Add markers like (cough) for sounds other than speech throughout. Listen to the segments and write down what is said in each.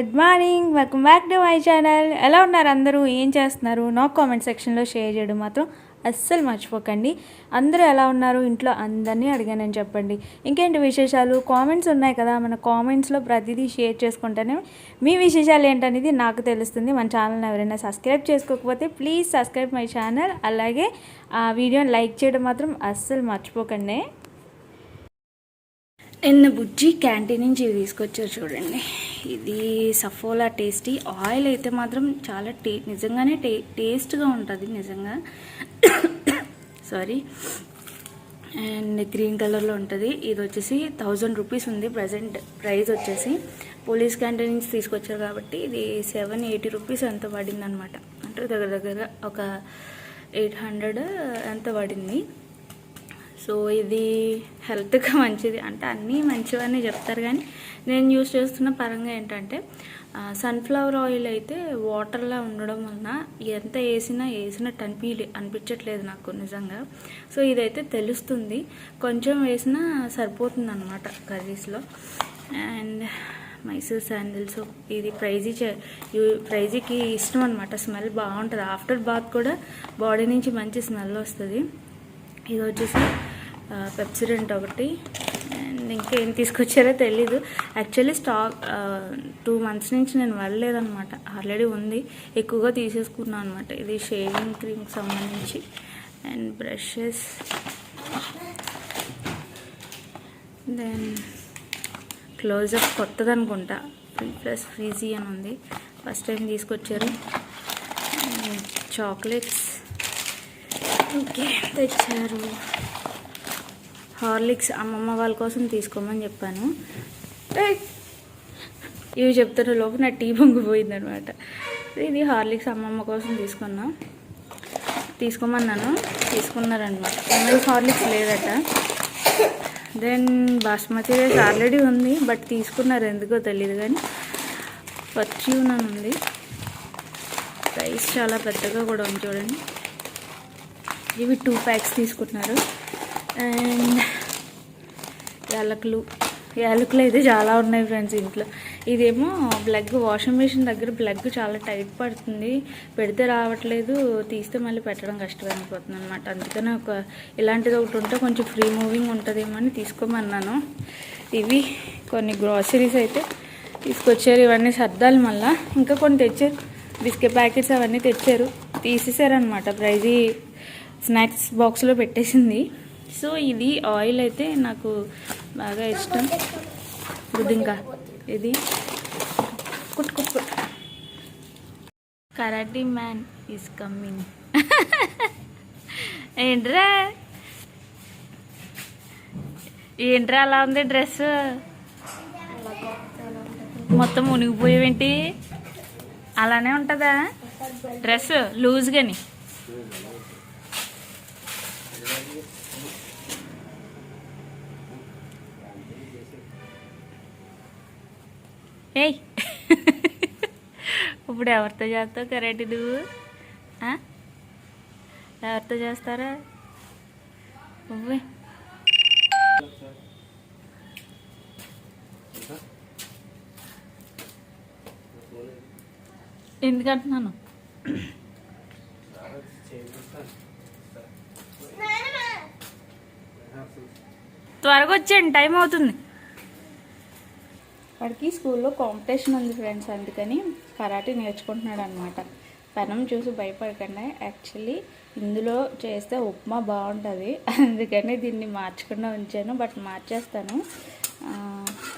Good morning welcome back to my channel ఎలా ఉన్నారు అందరూ? ఏం చేస్తున్నారు? నా కామెంట్ సెక్షన్లో షేర్ చేయడం మాత్రం అస్సలు మర్చిపోకండి. అందరూ ఎలా ఉన్నారు? ఇంట్లో అందరినీ అడిగానని చెప్పండి. ఇంకేంటి విశేషాలు? కామెంట్స్ ఉన్నాయి కదా. మన కామెంట్స్లో ప్రతిదీ షేర్ చేసుకుంటేనే మీ విశేషాలు ఏంటనేది నాకు తెలుస్తుంది. మన ఛానల్ని ఎవరైనా సబ్స్క్రైబ్ చేసుకోకపోతే ప్లీజ్ సబ్స్క్రైబ్ మై ఛానల్ అలాగే ఆ వీడియోని లైక్ చేయడం మాత్రం అస్సలు మర్చిపోకండి. నిన్న బుజ్జి క్యాంటీన్ నుంచి తీసుకొచ్చారు చూడండి. ఇది సఫోలా టేస్టీ. ఆయిల్ అయితే మాత్రం చాలా టే నిజంగానే టే టేస్ట్గా ఉంటుంది నిజంగా. సారీ. అండ్ గ్రీన్ కలర్లో ఉంటుంది. ఇది వచ్చేసి థౌజండ్ రూపీస్ ఉంది. ప్రజెంట్ ప్రైస్ వచ్చేసి పోలీస్ క్యాంటీన్ నుంచి తీసుకొచ్చారు కాబట్టి ఇది సెవెన్ ఎయిటీ రూపీస్ ఎంత పడింది అనమాట అంటే దగ్గర దగ్గర ఒక ఎయిట్ హండ్రెడ్ ఎంత పడింది. సో ఇది హెల్త్గా మంచిది. అంటే అన్నీ మంచివని చెప్తారు కానీ నేను యూస్ చేస్తున్న పరంగా ఏంటంటే సన్ఫ్లవర్ ఆయిల్ అయితే వాటర్లా ఉండడం వలన ఎంత వేసినా వేసినట్టు అనిపి అనిపించట్లేదు నాకు నిజంగా. సో ఇదైతే తెలుస్తుంది. కొంచెం వేసినా సరిపోతుంది అనమాట కర్రీస్లో అండ్ మైసూర్ శాండిల్స్ ఇది ప్రైజీ చే ప్రైజీకి ఇష్టం అనమాట స్మెల్ బాగుంటుంది. ఆఫ్టర్ బాత్ కూడా బాడీ నుంచి మంచి స్మెల్ వస్తుంది. ఇది వచ్చేసి పెప్సిడెంట్ ఒకటి. అండ్ ఇంకేం తీసుకొచ్చారో తెలీదు. యాక్చువల్లీ స్టాక్ టూ మంత్స్ నుంచి నేను వెళ్ళలేదన్నమాట ఆల్రెడీ ఉంది. ఎక్కువగా తీసేసుకున్నాను అనమాట ఇది షేవింగ్ క్రీమ్కి సంబంధించి. అండ్ బ్రషెస్ దెన్ క్లోజప్ కొత్తది అనుకుంటా. ప్లస్ ఫ్రీజీ అని ఉంది. ఫస్ట్ టైం తీసుకొచ్చారు. చాక్లెట్స్ ఓకే తెచ్చారు. హార్లిక్స్ అమ్మమ్మ వాళ్ళ కోసం తీసుకోమని చెప్పాను. ఇవి చెప్తున్న లోపు నా టీ పొంగిపోయింది అనమాట ఇది హార్లిక్స్ అమ్మమ్మ కోసం తీసుకున్నా. తీసుకోమన్నాను తీసుకున్నారనమాట. ఎంఎల్ హార్లిక్స్ లేదట. దెన్ బాస్మతి రైస్ ఆల్రెడీ ఉంది బట్ తీసుకున్నారు ఎందుకో తెలియదు కానీ పర్చ్యూన్ అని ఉంది. రైస్ చాలా పెద్దగా కూడా ఉంది చూడండి. ఇవి టూ ప్యాక్స్ తీసుకుంటున్నారు. అండ్ యాలకులు. యాలకులు అయితే చాలా ఉన్నాయి ఫ్రెండ్స్ ఇంట్లో. ఇదేమో బ్లగ్ వాషింగ్ మిషన్ దగ్గర బ్లగ్ చాలా టైట్ పడుతుంది. పెడితే రావట్లేదు. తీస్తే మళ్ళీ పెట్టడం కష్టమైపోతుంది అనమాట అందుకని ఒక ఇలాంటిది ఒకటి ఉంటే కొంచెం ఫ్రీ మూవింగ్ ఉంటుందేమో అని తీసుకోమన్నాను. ఇవి కొన్ని గ్రాసరీస్ అయితే తీసుకొచ్చారు. ఇవన్నీ సర్దాలి మళ్ళా. ఇంకా కొన్ని తెచ్చారు. బిస్కెట్ ప్యాకెట్స్ అవన్నీ తెచ్చారు. తీసేసారనమాట ప్రైజీ స్నాక్స్ బాక్స్లో పెట్టేసింది. సో ఇది ఆయిల్ అయితే నాకు బాగా ఇష్టం. బుద్ధింకా ఇది. కుట్ కరాటీ మ్యాన్ ఈస్ కమ్మింగ్. (laughs) ఏంట్రా? ఏంట్రా అలా ఉంది డ్రెస్? మొత్తం మునిగిపోయేవేంటి? అలానే ఉంటుందా? డ్రెస్ లూజ్గాని. ఏయ్. ఇప్పుడు ఎవరితో చేస్తావు కరెంట్ నువ్వు? ఎవరితో చేస్తారా? నువ్వే. ఎందుకంటున్నాను త్వరగా వచ్చేయండి టైం అవుతుంది. వాడికి స్కూల్లో కాంపిటీషన్ ఉంది ఫ్రెండ్స్ అందుకని కరాటే నేర్చుకుంటున్నాడు అనమాట పెనం చూసి భయపడకండి. యాక్చువల్లీ ఇందులో చేస్తే ఉప్మా బాగుంటుంది. (laughs) అందుకని దీన్ని మార్చకుండా ఉంచాను బట్ మార్చేస్తాను.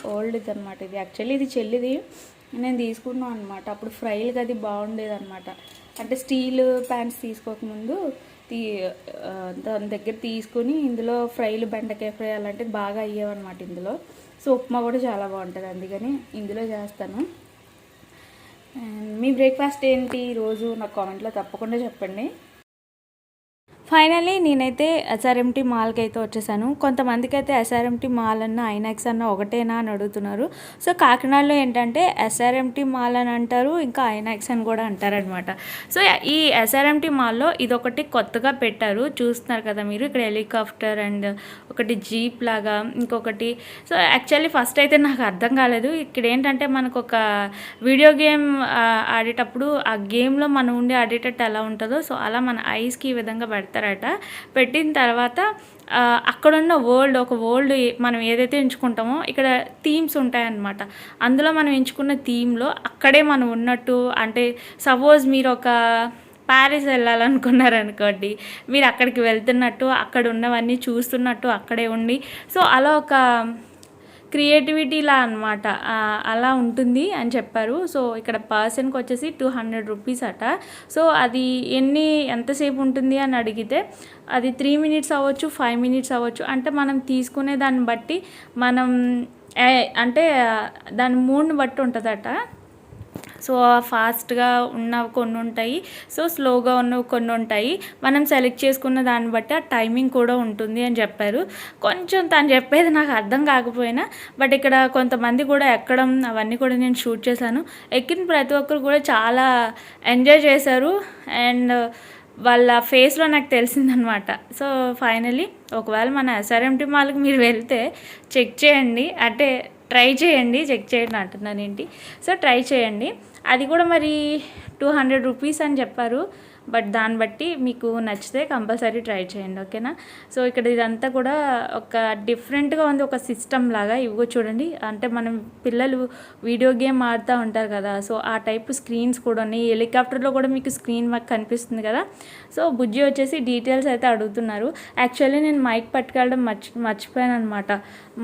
ఓల్డ్ ఇది అనమాట ఇది. యాక్చువల్లీ ఇది చెల్లిది నేను తీసుకున్నాను అనమాట అప్పుడు ఫ్రైలుగా అది బాగుండేది అనమాట అంటే స్టీల్ ప్యాంట్స్ తీసుకోకముందు తీ దాని దగ్గర తీసుకుని ఇందులో ఫ్రైలు బెండకాయ ఫ్రై అలాంటివి బాగా అయ్యేవన్నమాట ఇందులో. సో ఉప్మా కూడా చాలా బాగుంటుంది అందుకని ఇందులో చేస్తాను. మీ బ్రేక్ఫాస్ట్ ఏంటి? రోజు నాకు కామెంట్లో తప్పకుండా చెప్పండి. ఫైనలీ నేనైతే ఎస్ఆర్ఎంటీ మాల్కి అయితే వచ్చేసాను. కొంతమందికి అయితే ఎస్ఆర్ఎంటీ మాల్ అన్న ఐనాక్స్ అన్న ఒకటేనా అని అడుగుతున్నారు. సో కాకినాడలో ఏంటంటే ఎస్ఆర్ఎంటీ మాల్ అని అంటారు ఇంకా ఐనాక్స్ అని కూడా అంటారనమాట సో ఈ ఎస్ఆర్ఎంటీ మాల్లో ఇదొకటి కొత్తగా పెట్టారు. చూస్తున్నారు కదా మీరు ఇక్కడ హెలికాప్టర్ అండ్ ఒకటి జీప్ లాగా ఇంకొకటి. సో యాక్చువల్లీ ఫస్ట్ అయితే నాకు అర్థం కాలేదు. ఇక్కడ ఏంటంటే మనకు ఒక వీడియో గేమ్ ఆడేటప్పుడు ఆ గేమ్లో మనం ఉండి ఆడేటట్టు ఎలా ఉంటుందో సో అలా మన ఐస్కి ఈ విధంగా పెడతారు. పెడతారట పెట్టిన తర్వాత అక్కడున్న వరల్డ్ ఒక వరల్డ్ మనం ఏదైతే ఎంచుకుంటామో ఇక్కడ థీమ్స్ ఉంటాయన్నమాట. అందులో మనం ఎంచుకున్న థీమ్లో అక్కడే మనం ఉన్నట్టు అంటే సపోజ్ మీరు ఒక ప్యారిస్ వెళ్ళాలనుకున్నారనుకోండి మీరు అక్కడికి వెళ్తున్నట్టు అక్కడ ఉన్నవన్నీ చూస్తున్నట్టు అక్కడే ఉండి సో అలా ఒక క్రియేటివిటీలా అనమాట అలా ఉంటుంది అని చెప్పారు. సో ఇక్కడ పర్సన్కి వచ్చేసి టూ హండ్రెడ్ రూపీస్ అట. సో అది ఎన్ని ఎంతసేపు ఉంటుంది అని అడిగితే అది త్రీ మినిట్స్ అవ్వచ్చు ఫైవ్ మినిట్స్ అవ్వచ్చు. అంటే మనం తీసుకునే దాన్ని బట్టి మనం అంటే దాని మూడ్ని బట్టి ఉంటుందట. సో ఫాస్ట్గా ఉన్నవి కొన్ని ఉంటాయి సో స్లోగా ఉన్నవి కొన్ని ఉంటాయి మనం సెలెక్ట్ చేసుకున్న దాన్ని బట్టి ఆ టైమింగ్ కూడా ఉంటుంది అని చెప్పారు. కొంచెం తను చెప్పేది నాకు అర్థం కాకపోయినా బట్ ఇక్కడ కొంతమంది కూడా ఎక్కడం అవన్నీ కూడా నేను షూట్ చేశాను. ఎక్కిన ప్రతి ఒక్కరు కూడా చాలా ఎంజాయ్ చేశారు. అండ్ వాళ్ళ ఫేస్లో నాకు తెలిసిందనమాట. సో ఫైనలీ ఒకవేళ మన ఎస్ఆర్ఎంటీ మాల్కి మీరు వెళ్తే చెక్ చేయండి. అంటే ట్రై చేయండి. చెక్ చేయండి అంటున్నాను ఏంటి? సో ట్రై చేయండి. అది కూడా మరి టూ హండ్రెడ్ రూపీస్ అని చెప్పారు. బట్ దాన్ని బట్టి మీకు నచ్చితే కంపల్సరీ ట్రై చేయండి ఓకేనా? సో ఇక్కడ ఇదంతా కూడా ఒక డిఫరెంట్గా ఉంది ఒక సిస్టమ్ లాగా. ఇవిగో చూడండి అంటే మనం పిల్లలు వీడియో గేమ్ ఆడుతూ ఉంటారు కదా సో ఆ టైప్ స్క్రీన్స్ కూడా ఉన్నాయి. హెలికాప్టర్లో కూడా మీకు స్క్రీన్ మాకు కనిపిస్తుంది కదా. సో బుజ్జి వచ్చేసి డీటెయిల్స్ అయితే అడుగుతున్నారు. యాక్చువల్లీ నేను మైక్ పట్టుకెళ్ళడం మర్చి మర్చిపోయాను అనమాట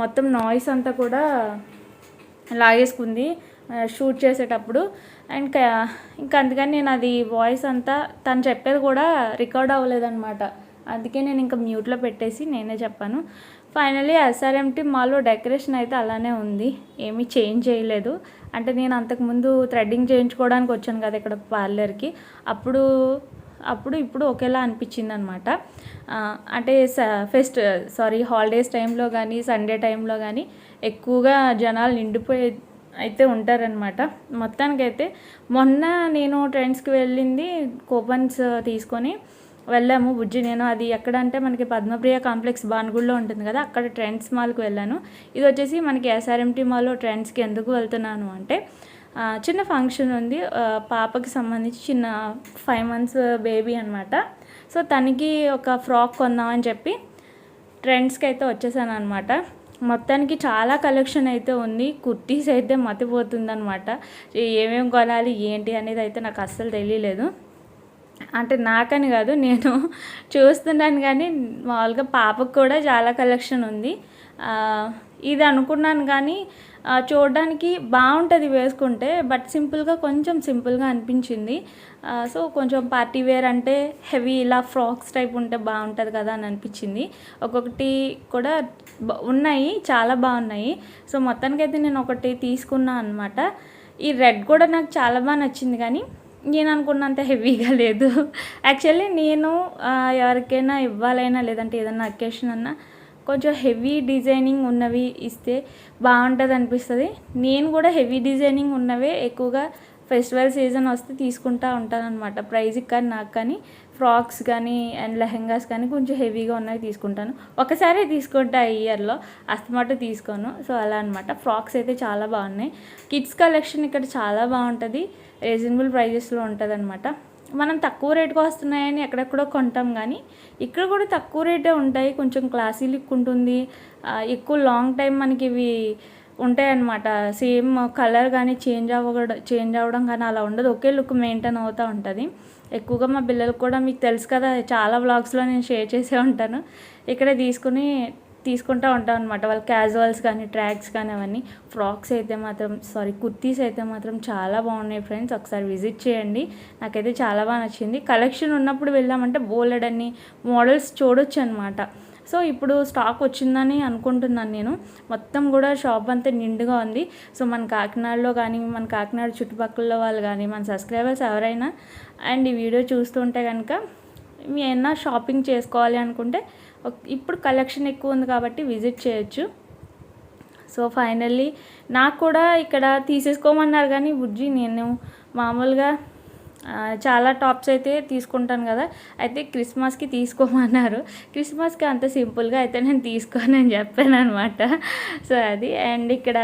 మొత్తం నాయిస్ అంతా కూడా లాగేసుకుంది. షూట్ చేసేటప్పుడు. అండ్ ఇంకా అందుకని నేను అది వాయిస్ అంతా తను చెప్పేది కూడా రికార్డ్ అవ్వలేదన్నమాట. అందుకే నేను ఇంకా మ్యూట్లో పెట్టేసి నేనే చెప్పాను. ఫైనలీ ఎస్ఆర్ఎంటీ మాల్లో డెకరేషన్ అయితే అలానే ఉంది. ఏమీ చేంజ్ చేయలేదు. అంటే నేను అంతకుముందు థ్రెడ్డింగ్ చేయించుకోవడానికి వచ్చాను కదా ఇక్కడ పార్లర్కి అప్పుడు అప్పుడు ఇప్పుడు ఒకేలా అనిపించింది అనమాట అంటే ఫెస్ట్ సారీ హాలిడేస్ టైంలో కానీ సండే టైంలో కానీ ఎక్కువగా జనాలు నిండిపోయే అయితే ఉంటారనమాట మొత్తానికైతే మొన్న నేను ట్రెండ్స్కి వెళ్ళింది కూపన్స్ తీసుకొని వెళ్ళాము బుజ్జి. నేను అది ఎక్కడ అంటే మనకి పద్మప్రియ కాంప్లెక్స్ బాన్గుడ్లో ఉంటుంది కదా అక్కడ ట్రెండ్స్ మాల్కి వెళ్ళాను. ఇది వచ్చేసి మనకి ఎస్ఆర్ఎంటీ మాల్లో ట్రెండ్స్కి ఎందుకు వెళ్తున్నాను అంటే చిన్న ఫంక్షన్ ఉంది. పాపకి సంబంధించి చిన్న ఫైవ్ మంత్స్ బేబీ అనమాట సో తనకి ఒక ఫ్రాక్ కొందామని చెప్పి ట్రెండ్స్కి అయితే వచ్చేసాను అనమాట మొత్తానికి చాలా కలెక్షన్ అయితే ఉంది. కుర్తీస్ అయితే మతిపోతుందనమాట ఏమేమి కొనాలి ఏంటి అనేది అయితే నాకు అస్సలు తెలియలేదు. అంటే నాకని కాదు నేను చూస్తున్నాను కానీ మామూలుగా పాపకు కూడా చాలా కలెక్షన్ ఉంది. ఇది అనుకున్నాను కానీ చూడడానికి బాగుంటుంది వేసుకుంటే బట్ సింపుల్గా కొంచెం సింపుల్గా అనిపించింది. సో కొంచెం పార్టీ వేర్ అంటే హెవీ ఇలా ఫ్రాక్స్ టైప్ ఉంటే బాగుంటుంది కదా అని అనిపించింది. ఒక్కొక్కటి కూడా ఉన్నాయి చాలా బాగున్నాయి సో మొత్తానికైతే నేను ఒకటి తీసుకున్నా అనమాట ఈ రెడ్ కూడా నాకు చాలా బాగా నచ్చింది కానీ నేను అనుకున్నంత హెవీగా లేదు. యాక్చువల్లీ నేను ఎవరికైనా ఇవ్వాలైనా లేదంటే ఏదైనా అకేషన్ అన్నా కొంచెం హెవీ డిజైనింగ్ ఉన్నవి ఇస్తే బాగుంటుంది అనిపిస్తుంది. నేను కూడా హెవీ డిజైనింగ్ ఉన్నవే ఎక్కువగా ఫెస్టివల్ సీజన్ వస్తే తీసుకుంటా ఉంటాను అనమాట ప్రైజ్కి కానీ నాకు కానీ ఫ్రాక్స్ కానీ అండ్ లెహెంగాస్ కానీ కొంచెం హెవీగా ఉన్నవి తీసుకుంటాను. ఒకసారి తీసుకుంటా ఈ ఇయర్లో అస్తమాట తీసుకోను. సో అలా అనమాట ఫ్రాక్స్ అయితే చాలా బాగున్నాయి. కిడ్స్ కలెక్షన్ ఇక్కడ చాలా బాగుంటుంది. రీజనబుల్ ప్రైజెస్లో ఉంటుంది అనమాట మనం తక్కువ రేటుకి వస్తున్నాయని ఎక్కడెక్కడో కొంటాం కానీ ఇక్కడ కూడా తక్కువ రేటే ఉంటాయి. కొంచెం క్లాసీ లుక్ ఉంటుంది. ఎక్కువ లాంగ్ టైం మనకి ఇవి ఉంటాయన్నమాట. సేమ్ కలర్ కానీ చేంజ్ అవ్వడం చేంజ్ అవ్వడం కానీ అలా ఉండదు. ఒకే లుక్ మెయింటైన్ అవుతూ ఉంటుంది. ఎక్కువగా మా పిల్లలకు కూడా మీకు తెలుసు కదా చాలా బ్లాగ్స్లో నేను షేర్ చేసే ఉంటాను. ఇక్కడే తీసుకుని తీసుకుంటూ ఉంటాం అనమాట వాళ్ళు క్యాజువల్స్ కానీ ట్రాక్స్ కానీ అవన్నీ. ఫ్రాక్స్ అయితే మాత్రం సారీ కుర్తీస్ అయితే మాత్రం చాలా బాగున్నాయి ఫ్రెండ్స్ ఒకసారి విజిట్ చేయండి. నాకైతే చాలా బాగా నచ్చింది. కలెక్షన్ ఉన్నప్పుడు వెళ్ళామంటే బోలెడ్ అన్ని మోడల్స్ చూడొచ్చు అనమాట సో ఇప్పుడు స్టాక్ వచ్చిందని అనుకుంటున్నాను నేను. మొత్తం కూడా షాప్ అంతా నిండుగా ఉంది. సో మన కాకినాడలో కానీ మన కాకినాడ చుట్టుపక్కల వాళ్ళు కానీ మన సబ్స్క్రైబర్స్ ఎవరైనా అండ్ ఈ వీడియో చూస్తుంటే కనుక మీ షాపింగ్ చేసుకోవాలి అనుకుంటే ఇప్పుడు కలెక్షన్ ఎక్కువ ఉంది కాబట్టి విజిట్ చేయొచ్చు. సో ఫైనల్లీ నాకు కూడా ఇక్కడ తీసేసుకోమన్నారు కానీ బుజ్జి నేను మామూలుగా చాలా టాప్స్ అయితే తీసుకుంటాను కదా. అయితే క్రిస్మస్కి తీసుకోమన్నారు. క్రిస్మస్కి అంత సింపుల్గా అయితే నేను తీసుకోనని చెప్పాను అనమాట సో అది. అండ్ ఇక్కడ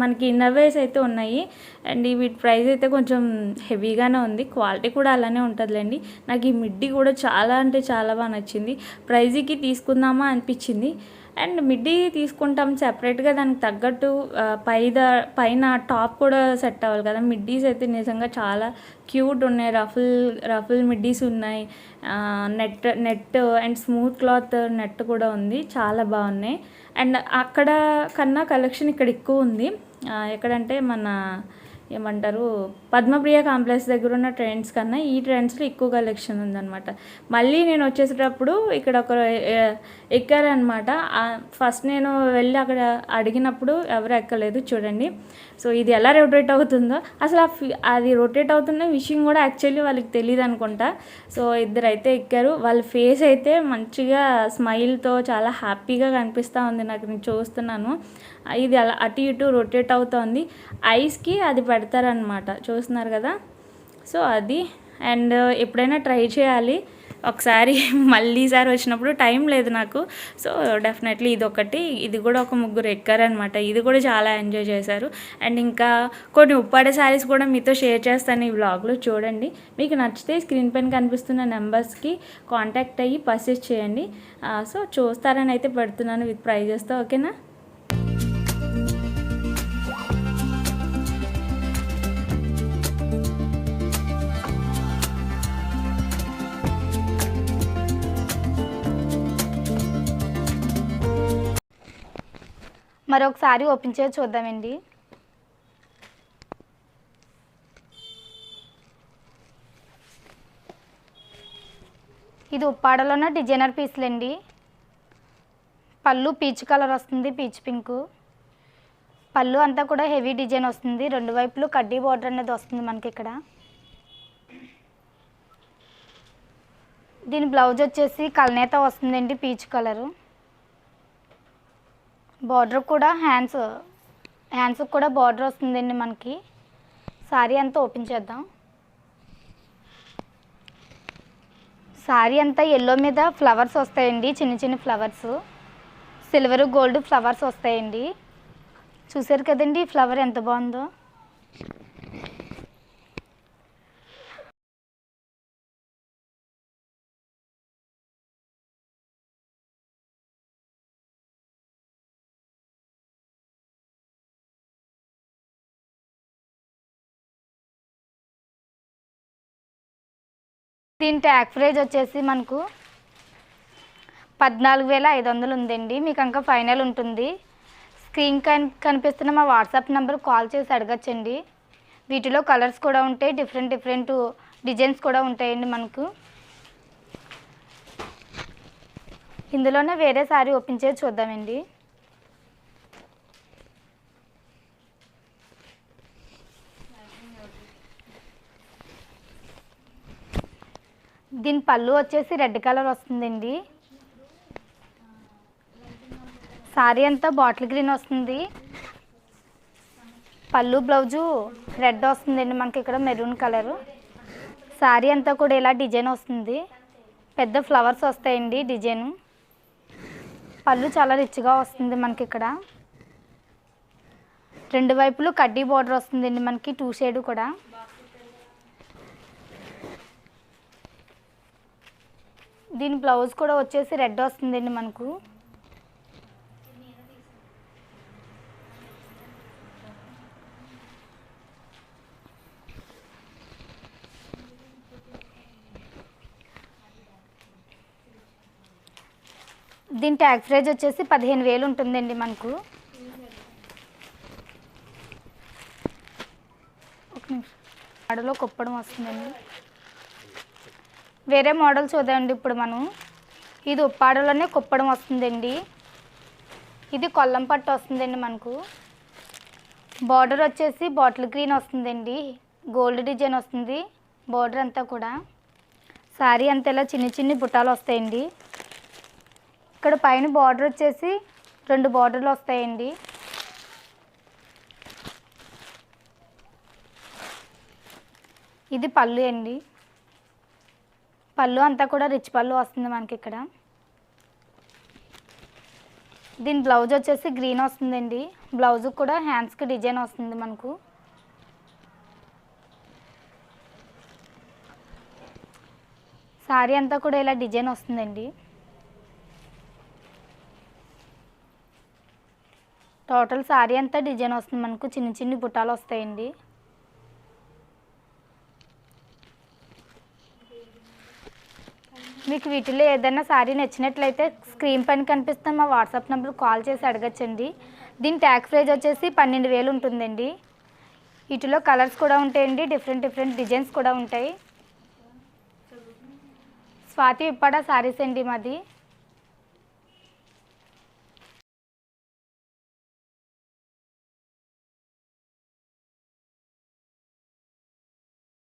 మనకి ఇన్నర్వేస్ అయితే ఉన్నాయి. అండ్ వీటి ప్రైస్ అయితే కొంచెం హెవీగానే ఉంది. క్వాలిటీ కూడా అలానే ఉంటుందిలేండి. నాకు ఈ మిడ్డీ కూడా చాలా అంటే చాలా బాగా నచ్చింది. ప్రైజ్కి తీసుకుందామా అనిపించింది. అండ్ మిడ్డీ తీసుకుంటాం సెపరేట్గా దానికి తగ్గట్టు పైద పైన టాప్ కూడా సెట్ అవ్వాలి కదా. మిడ్డీస్ అయితే నిజంగా చాలా క్యూట్ ఉన్నాయి. రఫుల్ రఫుల్ మిడ్డీస్ ఉన్నాయి. Net net and smooth cloth net కూడా ఉంది. చాలా బాగున్నాయి. అండ్ అక్కడ కన్నా కలెక్షన్ ఇక్కడ ఎక్కువ ఉంది. ఎక్కడంటే మన ఏమంటారు పద్మప్రియ కాంప్లెక్స్ దగ్గర ఉన్న ట్రెండ్స్ కన్నా ఈ ట్రెండ్స్లో ఎక్కువ కలెక్షన్ ఉందన్నమాట. మళ్ళీ నేను వచ్చేసేటప్పుడు ఇక్కడ ఒక ఎక్కారనమాట ఫస్ట్ నేను వెళ్ళి అక్కడ అడిగినప్పుడు ఎవరు ఎక్కలేదు చూడండి. సో ఇది ఎలా రొటేట్ అవుతుందో అసలు ఆ అది రొటేట్ అవుతున్న విషయం కూడా యాక్చువల్లీ వాళ్ళకి తెలియదు అనుకుంటా. సో ఇద్దరు అయితే ఎక్కారు. వాళ్ళ ఫేస్ అయితే మంచిగా స్మైల్తో చాలా హ్యాపీగా కనిపిస్తూ ఉంది నాకు నేను చూస్తున్నాను. ఇది అలా అటు ఇటు రొటేట్ అవుతోంది. ఐస్కి అది పెడతారనమాట చూస్తున్నారు కదా? సో అది. అండ్ ఎప్పుడైనా ట్రై చేయాలి. ఒకసారి (laughs) మళ్ళీ ఈసారి వచ్చినప్పుడు టైం లేదు నాకు. సో డెఫినెట్లీ ఇది ఒకటి ఇది కూడా ఒక ముగ్గురు ఎక్కారనమాట ఇది కూడా చాలా ఎంజాయ్ చేశారు. అండ్ ఇంకా కొన్ని ఉప్పాడే శారీస్ కూడా మీతో షేర్ చేస్తాను ఈ వ్లాగ్లో చూడండి. మీకు నచ్చితే స్క్రీన్ పైన కనిపిస్తున్న నెంబర్స్కి కాంటాక్ట్ అయ్యి పర్చేస్ చేయండి. Uh, సో చూస్తారని అయితే పెడుతున్నాను విత్ ప్రైజెస్తో ఓకేనా మరొకసారి ఓపెన్ చేసి చూద్దామండి. ఇది ఉప్పాడలోన డిజైనర్ పీసులండి. పళ్ళు పీచ్ కలర్ వస్తుంది పీచ్ పింక్. పళ్ళు అంతా కూడా హెవీ డిజైన్ వస్తుంది. రెండు వైపులు కడ్డీ బార్డర్ అనేది వస్తుంది మనకి ఇక్కడ దీని బ్లౌజ్ వచ్చేసి కలనేత వస్తుందండి పీచ్ కలరు. బార్డర్ కూడా హ్యాండ్స్ హ్యాండ్స్కి కూడా బార్డర్ వస్తుందండి మనకి. శారీ అంతా ఓపెన్ చేద్దాం. శారీ అంతా ఎల్లో మీద ఫ్లవర్స్ వస్తాయండి చిన్న చిన్న ఫ్లవర్స్. సిల్వర్ గోల్డ్ ఫ్లవర్స్ వస్తాయండి. చూసారు కదండి ఫ్లవర్ ఎంత బాగుందో? దీని ట్యాగ్ ప్రైజ్ వచ్చేసి మనకు పద్నాలుగు వేల ఐదు వందలు ఉందండి. మీకు ఇంకా ఫైనల్ ఉంటుంది. స్క్రీన్ కన్ కనిపిస్తున్న మా వాట్సాప్ నెంబర్ కాల్ చేసి అడగచ్చండి. వీటిలో కలర్స్ కూడా ఉంటాయి. డిఫరెంట్ డిఫరెంట్ డిజైన్స్ కూడా ఉంటాయండి మనకు. ఇందులోనే వేరే సారీ ఓపెన్ చేసి చూద్దామండి. దీని పళ్ళు వచ్చేసి రెడ్ కలర్ వస్తుందండి. సారీ అంతా బాటిల్ గ్రీన్ వస్తుంది. పళ్ళు బ్లౌజు రెడ్ వస్తుందండి మనకి ఇక్కడ మెరూన్ కలరు. సారీ అంతా కూడా ఇలా డిజైన్ వస్తుంది. పెద్ద ఫ్లవర్స్ వస్తాయండి డిజైన్. పళ్ళు చాలా రిచ్గా వస్తుంది మనకి ఇక్కడ. రెండు వైపులు కడ్డీ బార్డర్ వస్తుందండి మనకి టూ షేడ్ కూడా. దీని బ్లౌజ్ కూడా వచ్చేసి రెడ్ వస్తుందండి మనకు. దీని ట్యాగ్ ప్రైజ్ వచ్చేసి పదిహేను వేలు ఉంటుందండి మనకు. ఒక నిమిషం. అడలో కుప్పడం వస్తుందండి. వేరే మోడల్ చూద్దామండి ఇప్పుడు మనం. ఇది ఉప్పాడలోనే కుప్పడం వస్తుందండి. ఇది కొల్లం పట్టు వస్తుందండి మనకు. బార్డర్ వచ్చేసి బాటిల్ గ్రీన్ వస్తుందండి. గోల్డ్ డిజైన్ వస్తుంది. బార్డర్ అంతా కూడా. శారీ అంతేలా చిన్ని చిన్ని బుట్టాలు వస్తాయండి. ఇక్కడ పైన బార్డర్ వచ్చేసి రెండు బార్డర్లు వస్తాయండి. ఇది పళ్ళు అండి. పళ్ళు అంతా కూడా రిచ్ పళ్ళు వస్తుంది మనకి ఇక్కడ. దీని బ్లౌజ్ వచ్చేసి గ్రీన్ వస్తుందండి. బ్లౌజ్ కూడా హ్యాండ్స్కి డిజైన్ వస్తుంది మనకు. శారీ అంతా కూడా ఇలా డిజైన్ వస్తుందండి. టోటల్ శారీ అంతా డిజైన్ వస్తుంది మనకు. చిన్న చిన్ని బుట్టాలు వస్తాయండి. మీకు వీటిలో ఏదైనా శారీ నచ్చినట్లయితే స్క్రీన్ పైన కనిపిస్తున్న మా వాట్సాప్ నెంబర్ కాల్ చేసి అడగచ్చండి. దీని ట్యాగ్ ప్రైజ్ వచ్చేసి పన్నెండు వేలు ఉంటుందండి. వీటిలో కలర్స్ కూడా ఉంటాయండి. డిఫరెంట్ డిఫరెంట్ డిజైన్స్ కూడా ఉంటాయి. స్వాతి ఇప్పాడ శారీస్ అండి మాది.